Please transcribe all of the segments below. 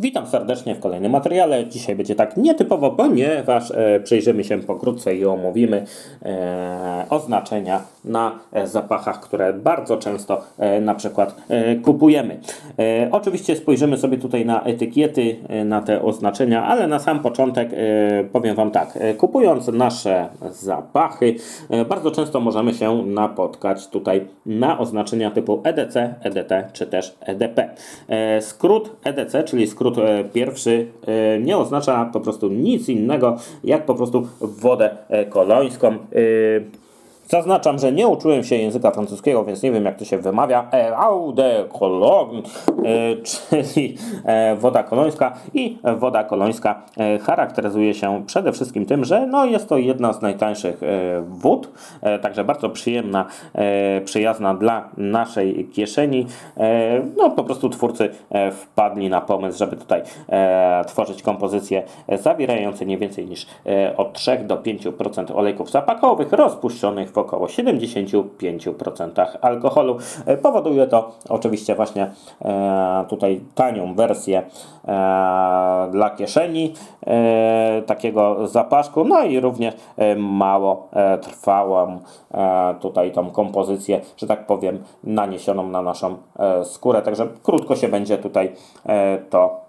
Witam serdecznie w kolejnym materiale. Dzisiaj będzie tak nietypowo, ponieważ e, przyjrzymy się pokrótce i omówimy e, oznaczenia na e, zapachach, które bardzo często e, na przykład e, kupujemy. E, oczywiście spojrzymy sobie tutaj na etykiety, e, na te oznaczenia, ale na sam początek e, powiem Wam tak. E, kupując nasze zapachy, e, bardzo często możemy się napotkać tutaj na oznaczenia typu EDC, EDT czy też EDP. E, skrót EDC, czyli skrót e, pierwszy, e, nie oznacza po prostu nic innego jak po prostu wodę e, kolońską. Zaznaczam, że nie uczyłem się języka francuskiego, więc nie wiem jak to się wymawia. Eau de Cologne, czyli e, woda kolońska i woda kolońska e, charakteryzuje się przede wszystkim tym, że no, jest to jedna z najtańszych e, wód, także bardzo przyjemna, przyjazna dla naszej kieszeni. No po prostu twórcy wpadli na pomysł, żeby tutaj tworzyć kompozycje zawierające nie więcej niż od 3 do 5% olejków zapachowych rozpuszczonych w około 75% alkoholu. E, Powoduje to oczywiście właśnie e, tutaj tanią wersję e, dla kieszeni takiego zapaszku, no i również mało trwałą tutaj tą kompozycję, że tak powiem, naniesioną na naszą skórę. Także krótko się będzie tutaj to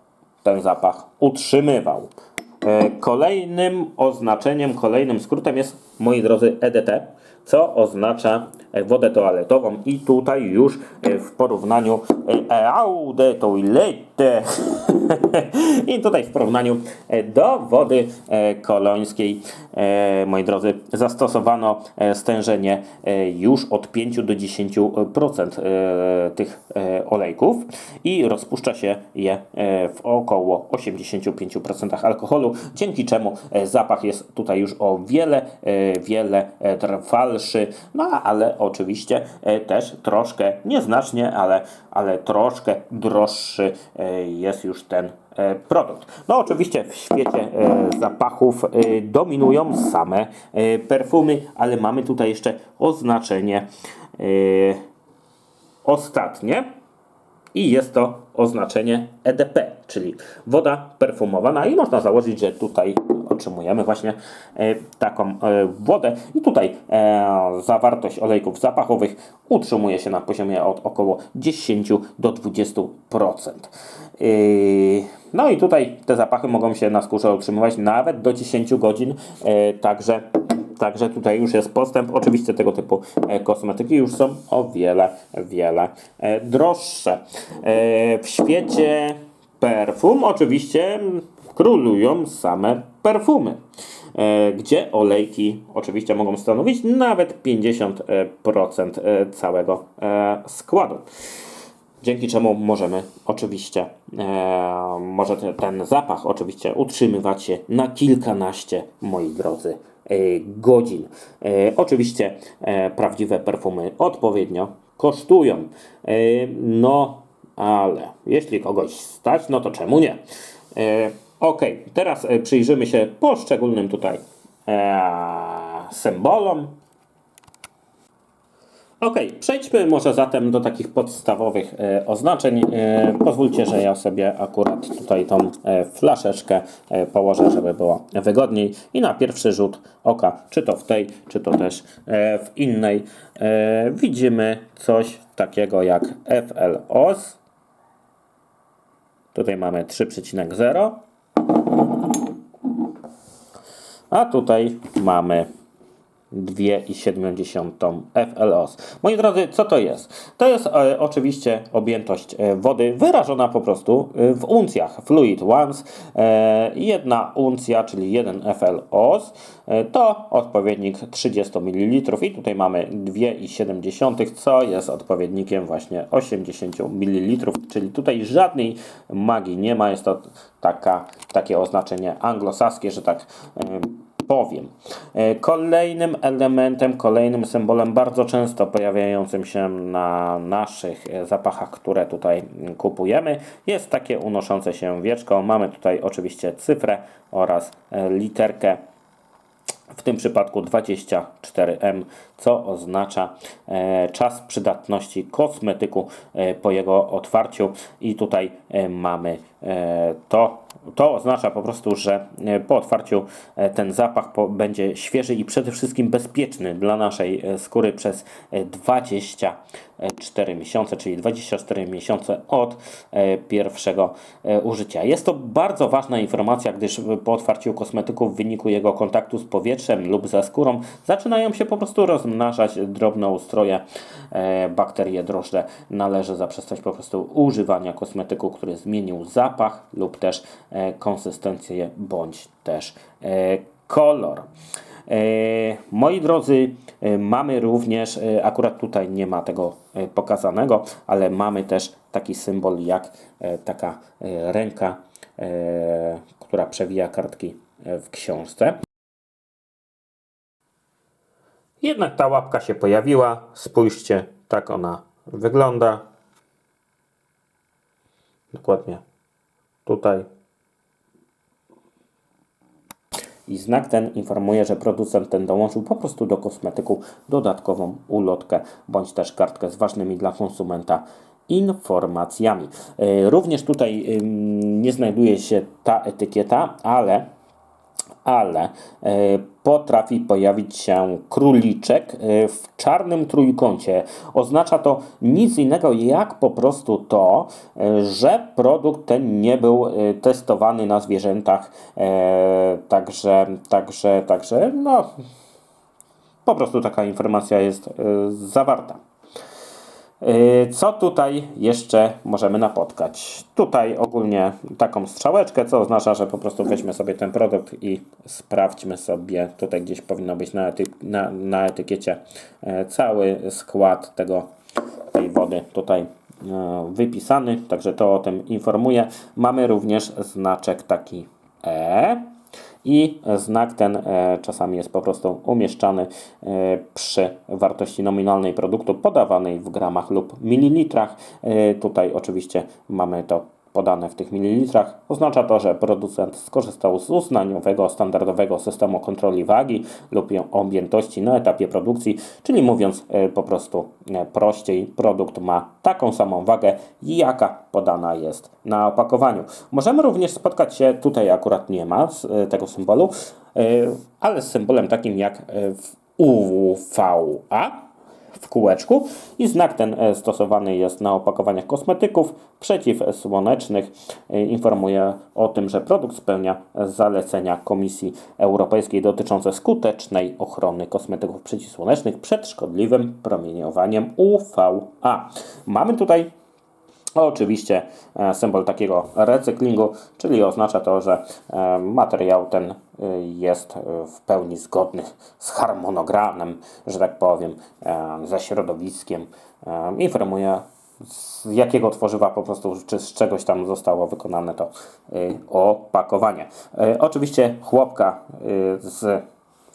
ten zapach utrzymywał. Kolejnym oznaczeniem, kolejnym skrótem jest, moi drodzy, EDT, co oznacza e, wodę toaletową. I tutaj już e, w porównaniu e, eau de toilette i tutaj w porównaniu do wody kolońskiej, moi drodzy, zastosowano stężenie już od 5 do 10% e, tych olejków. I rozpuszcza się je w około 85% alkoholu, dzięki czemu zapach jest tutaj już o wiele, wiele e, no ale oczywiście e, też troszkę, nieznacznie, ale, ale troszkę droższy e, jest już ten e, produkt. No oczywiście w świecie zapachów dominują same perfumy, ale mamy tutaj jeszcze oznaczenie ostatnie. I jest to oznaczenie EDP, czyli woda perfumowana. I można założyć, że tutaj otrzymujemy właśnie e, taką e, wodę i tutaj e, zawartość olejków zapachowych utrzymuje się na poziomie od około 10 do 20%. Yy, No i tutaj te zapachy mogą się na skórze utrzymywać nawet do 10 godzin, także Także tutaj już jest postęp. Oczywiście tego typu kosmetyki już są o wiele, wiele droższe. W świecie perfum oczywiście królują same perfumy, e, gdzie olejki oczywiście mogą stanowić nawet 50% e, całego e, składu. Dzięki czemu możemy oczywiście, może te, ten zapach oczywiście utrzymywać się na kilkanaście, moi drodzy, godzin. Oczywiście prawdziwe perfumy odpowiednio kosztują. No, ale jeśli kogoś stać, no to czemu nie? Ok, teraz e, przyjrzymy się poszczególnym tutaj e, symbolom, Ok, przejdźmy może zatem do takich podstawowych e, oznaczeń. Pozwólcie, że ja sobie akurat tutaj tą flaszeczkę położę, żeby było wygodniej. I na pierwszy rzut oka, czy to w tej, czy to też w innej, widzimy coś takiego jak FLOS. Tutaj mamy 3,0. A tutaj mamy 2,7 FLOS. Moi drodzy, co to jest? To jest e, oczywiście objętość e, wody wyrażona po prostu e, w uncjach. Fluid once, e, jedna uncja, czyli 1 FLOS, e, to odpowiednik 30 ml i tutaj mamy 2,7, co jest odpowiednikiem właśnie 80 ml, czyli tutaj żadnej magii nie ma. Jest to taka, takie oznaczenie anglosaskie, że tak e, powiem. E, Kolejnym elementem, kolejnym symbolem bardzo często pojawiającym się na naszych e, zapachach, które tutaj kupujemy, jest takie unoszące się wieczko. Mamy tutaj oczywiście cyfrę oraz e, literkę w tym przypadku 24M, co oznacza czas przydatności kosmetyku po jego otwarciu. I tutaj mamy to. To oznacza po prostu, że e, po otwarciu e, ten zapach będzie świeży i przede wszystkim bezpieczny dla naszej e, skóry przez e, 24 miesiące, czyli 24 miesiące od e, pierwszego e, użycia. Jest to bardzo ważna informacja, gdyż po otwarciu kosmetyku w wyniku jego kontaktu z powietrzem lub ze skórą zaczynają się po prostu rozmnażać drobnoustroje, e, bakterie, drożdże. Należy zaprzestać po prostu używania kosmetyku, który zmienił zapach lub też e, konsystencję bądź też e, kolor. E, Moi drodzy, mamy również, akurat tutaj nie ma tego pokazanego, ale mamy też taki symbol jak taka ręka, która przewija kartki w książce. Jednak ta łapka się pojawiła. Spójrzcie, tak ona wygląda. Dokładnie tutaj. I znak ten informuje, że producent ten dołączył po prostu do kosmetyku dodatkową ulotkę bądź też kartkę z ważnymi dla konsumenta informacjami. E, Również tutaj nie znajduje się ta etykieta, ale ale e, potrafi pojawić się króliczek e, w czarnym trójkącie. Oznacza to nic innego jak po prostu to, e, że produkt ten nie był testowany na zwierzętach. Także, także, także, no, po prostu taka informacja jest zawarta. Yy, Co tutaj jeszcze możemy napotkać? Tutaj ogólnie taką strzałeczkę, co oznacza, że po prostu weźmy sobie ten produkt i sprawdźmy sobie. Tutaj gdzieś powinno być na, na, na etykiecie e, cały skład tego, tej wody tutaj e, wypisany, także to o tym informuje. Mamy również znaczek taki E. I znak ten e, czasami jest po prostu umieszczany e, przy wartości nominalnej produktu podawanej w gramach lub mililitrach. E, tutaj oczywiście mamy to podane w tych mililitrach. Oznacza to, że producent skorzystał z uznaniowego standardowego systemu kontroli wagi lub objętości na etapie produkcji, czyli mówiąc e, po prostu e, prościej, produkt ma taką samą wagę, jaka podana jest na opakowaniu. Możemy również spotkać się, tutaj akurat nie ma e, tego symbolu, ale z symbolem takim jak UVA, w kółeczku i znak ten e, stosowany jest na opakowaniach kosmetyków przeciwsłonecznych. E, Informuje o tym, że produkt spełnia zalecenia Komisji Europejskiej dotyczące skutecznej ochrony kosmetyków przeciwsłonecznych przed szkodliwym promieniowaniem UVA. Mamy tutaj Oczywiście e, symbol takiego recyklingu, czyli oznacza to, że e, materiał ten e, jest w pełni zgodny z harmonogramem, że tak powiem, ze środowiskiem. Informuje z jakiego tworzywa po prostu, czy z czegoś tam zostało wykonane to opakowanie. Oczywiście chłopka z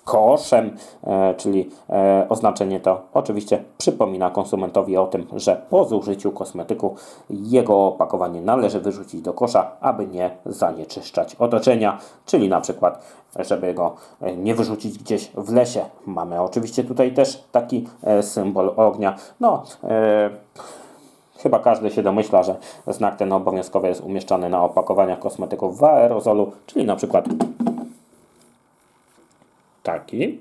koszem, e, czyli e, oznaczenie to oczywiście przypomina konsumentowi o tym, że po zużyciu kosmetyku jego opakowanie należy wyrzucić do kosza, aby nie zanieczyszczać otoczenia, czyli na przykład, żeby go e, nie wyrzucić gdzieś w lesie. Mamy oczywiście tutaj też taki symbol ognia. No, Chyba każdy się domyśla, że znak ten obowiązkowo jest umieszczany na opakowaniach kosmetyków w aerozolu, czyli na przykład taki,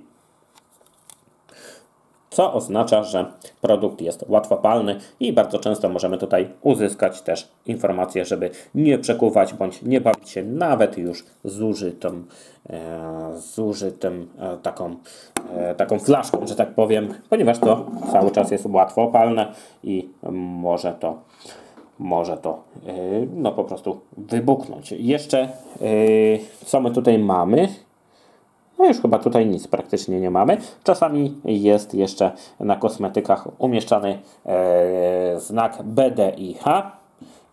co oznacza, że produkt jest łatwopalny i bardzo często możemy tutaj uzyskać też informację, żeby nie przekuwać bądź nie bawić się nawet już zużytym, e, zużytym e, taką, e, taką flaszką, że tak powiem, ponieważ to cały czas jest łatwopalne i może to może to e, no po prostu wybuchnąć. Jeszcze e, co my tutaj mamy? No już chyba tutaj nic praktycznie nie mamy. Czasami jest jeszcze na kosmetykach umieszczany e, znak BDIH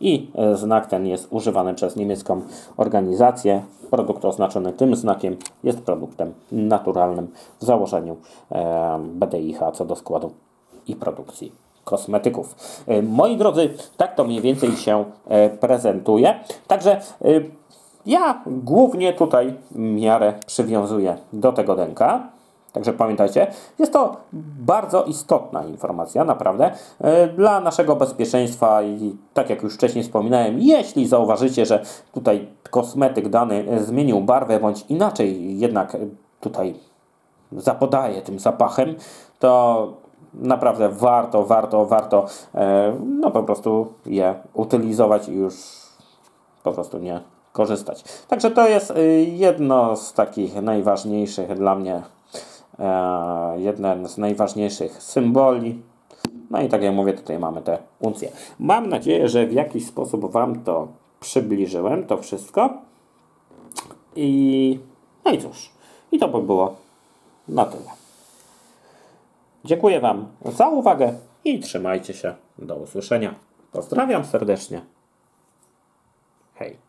i e, znak ten jest używany przez niemiecką organizację. Produkt oznaczony tym znakiem jest produktem naturalnym w założeniu e, BDIH co do składu i produkcji kosmetyków. E, Moi drodzy, tak to mniej więcej się e, prezentuje. Także Ja głównie tutaj miarę przywiązuję do tego denka. Także pamiętajcie, jest to bardzo istotna informacja, naprawdę, e, dla naszego bezpieczeństwa i tak jak już wcześniej wspominałem, jeśli zauważycie, że tutaj kosmetyk dany zmienił barwę, bądź inaczej jednak tutaj zapodaje tym zapachem, to naprawdę warto, warto, warto e, no po prostu je utylizować i już po prostu nie korzystać. Także to jest y, jedno z takich najważniejszych dla mnie, e, jeden z najważniejszych symboli. No i tak jak mówię, tutaj mamy te uncje. Mam nadzieję, że w jakiś sposób Wam to przybliżyłem, to wszystko. I no i cóż, i to by było na tyle. Dziękuję Wam za uwagę i trzymajcie się. Do usłyszenia. Pozdrawiam serdecznie. Hej.